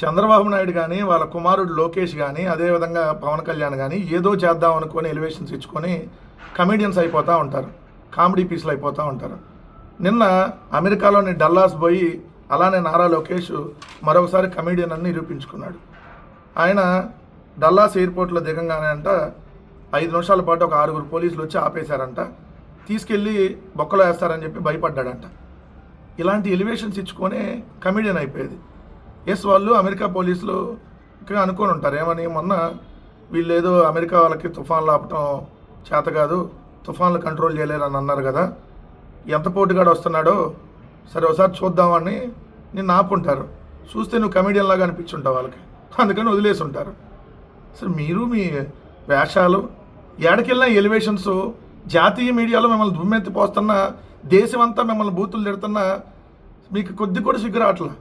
చంద్రబాబు నాయుడు కానీ వాళ్ళ కుమారుడు లోకేష్ కానీ అదేవిధంగా పవన్ కళ్యాణ్ కానీ ఏదో చేద్దాం అనుకొని ఎలివేషన్స్ ఇచ్చుకొని కమెడియన్స్ అయిపోతూ ఉంటారు. కామెడీ పీస్లు అయిపోతూ ఉంటారు. నిన్న అమెరికాలోని డల్లాస్ పోయి అలానే నారా లోకేష్ మరొకసారి కమెడియన్ అని నిరూపించుకున్నాడు. ఆయన డల్లాస్ ఎయిర్పోర్ట్లో దిగంగానే అంట ఐదు నిమిషాల పాటు ఒక ఆరుగురు పోలీసులు వచ్చి ఆపేశారంట. తీసుకెళ్ళి బొక్కలో వేస్తారని చెప్పి భయపడ్డాడంట. ఇలాంటి ఎలివేషన్స్ ఇచ్చుకొనే కమెడియన్ అయిపోయేది. ఎస్ వాళ్ళు అమెరికా పోలీసులు అనుకొని ఉంటారు. ఏమని మొన్న వీళ్ళు ఏదో అమెరికా వాళ్ళకి తుఫాన్లు ఆపటం చేత కాదు తుఫాన్లు కంట్రోల్ చేయలేరు అని అన్నారు కదా. ఎంత పోటుగాడు వస్తున్నాడో సరే ఒకసారి చూద్దామని నిన్ను ఆపుంటారు. చూస్తే నువ్వు కమెడియన్ లాగా అనిపించుంటావు వాళ్ళకి. అందుకని వదిలేసి ఉంటారు సరే మీరు మీ వేషాలు ఏడకెళ్ళిన ఎలివేషన్స్ జాతీయ మీడియాలో మిమ్మల్ని దుమ్మెత్తి పోస్తున్నా దేశమంతా మిమ్మల్ని బూతులు తిడుతున్నా మీకు కొద్ది కూడా సిగ్గు రావట్లా?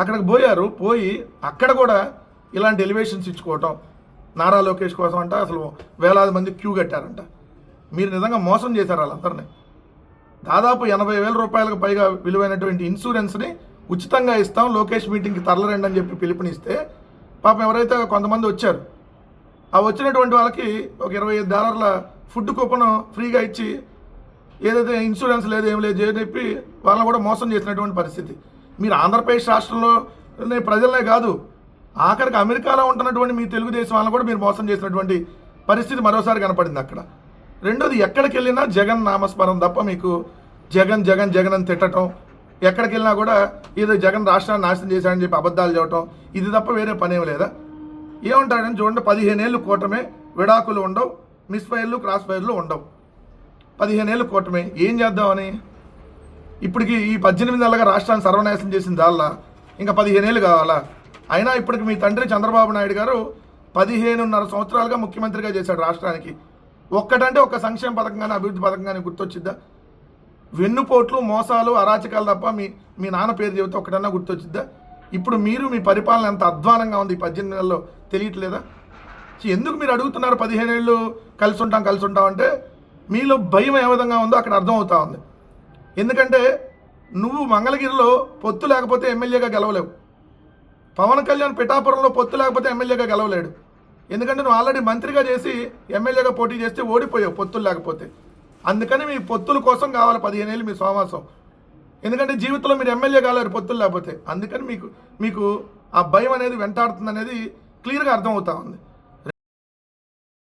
అక్కడికి పోయారు పోయి అక్కడ కూడా ఇలాంటి ఎలివేషన్స్ ఇచ్చుకోవటం. నారా లోకేష్ కోసం అంట అసలు వేలాది మంది క్యూ కట్టారంట. మీరు నిజంగా మోసం చేశారు వాళ్ళందరినీ. దాదాపు ఎనభై వేల రూపాయలకు పైగా విలువైనటువంటి ఇన్సూరెన్స్ని ఉచితంగా ఇస్తాం లోకేష్ మీటింగ్కి తరలరండి అని చెప్పి పిలుపునిస్తే పాపం ఎవరైతే కొంతమంది వచ్చారు ఆ వచ్చినటువంటి వాళ్ళకి ఒక ఇరవై ఐదు డాలర్ల ఫుడ్ కూపన్ ఫ్రీగా ఇచ్చి ఏదైతే ఇన్సూరెన్స్ లేదు ఏం లేదు అని చెప్పి వాళ్ళని కూడా మోసం చేసినటువంటి పరిస్థితి. మీరు ఆంధ్రప్రదేశ్ రాష్ట్రంలో ప్రజలనే కాదు ఆఖరికి అమెరికాలో ఉంటున్నటువంటి మీ తెలుగుదేశం వాళ్ళని కూడా మీరు మోసం చేసినటువంటి పరిస్థితి మరోసారి కనపడింది అక్కడ. రెండోది ఎక్కడికి వెళ్ళినా జగన్ నామస్మరం తప్ప మీకు జగన్ జగన్ జగన్ అని తిట్టడం ఎక్కడికి వెళ్ళినా కూడా ఏదో జగన్ రాష్ట్రాన్ని నాశనం చేశాడని చెప్పి అబద్ధాలు చెప్పడం ఇది తప్ప వేరే పనేం లేదా? ఏమంటాడని చూడండి పదిహేనేళ్ళు కూటమే విడాకులు ఉండవు మిస్ ఫైర్లు క్రాస్ ఫైర్లు ఉండవు. పదిహేనేళ్ళు కూటమే ఏం చేద్దామని? ఇప్పటికి ఈ పద్దెనిమిది నెలలుగా రాష్ట్రాన్ని సర్వనాశనం చేసిన దాల్లా ఇంకా పదిహేనేళ్ళు కావాలా? అయినా ఇప్పటికి మీ తండ్రి చంద్రబాబు నాయుడు గారు పదిహేనున్నర సంవత్సరాలుగా ముఖ్యమంత్రిగా చేశాడు రాష్ట్రానికి. ఒక్కటంటే ఒక సంక్షేమ పథకం కానీ అభివృద్ధి పథకం కానీ గుర్తొచ్చిద్దా? వెన్నుపోట్లు మోసాలు అరాచకాలు తప్ప మీ మీ నాన్న పేరు చెబితే ఒకటన్నా గుర్తొచ్చిద్దా? ఇప్పుడు మీరు మీ పరిపాలన ఎంత అధ్వానంగా ఉంది ఈ పద్దెనిమిది నెలల్లో తెలియట్లేదా? ఎందుకు మీరు అడుగుతున్నారు పదిహేను ఏళ్ళు కలిసి ఉంటాం కలిసి ఉంటాం అంటే మీలో భయం ఏ విధంగా ఉందో అక్కడ అర్థం అవుతా ఉంది. ఎందుకంటే నువ్వు మంగళగిరిలో పొత్తు లేకపోతే ఎమ్మెల్యేగా గెలవలేవు. పవన్ కళ్యాణ్ పిఠాపురంలో పొత్తు లేకపోతే ఎమ్మెల్యేగా గెలవలేడు. ఎందుకంటే నువ్వు ఆల్రెడీ మంత్రిగా చేసి ఎమ్మెల్యేగా పోటీ చేస్తే ఓడిపోయావు పొత్తులు లేకపోతే. అందుకని మీ పొత్తుల కోసం కావాలి పదిహేను ఏళ్ళు మీ సోమాసం. ఎందుకంటే జీవితంలో మీరు ఎమ్మెల్యే కాలేరు పొత్తులు లేకపోతే. అందుకని మీకు మీకు ఆ భయం అనేది వెంటాడుతుంది అనేది క్లియర్గా అర్థమవుతా ఉంది.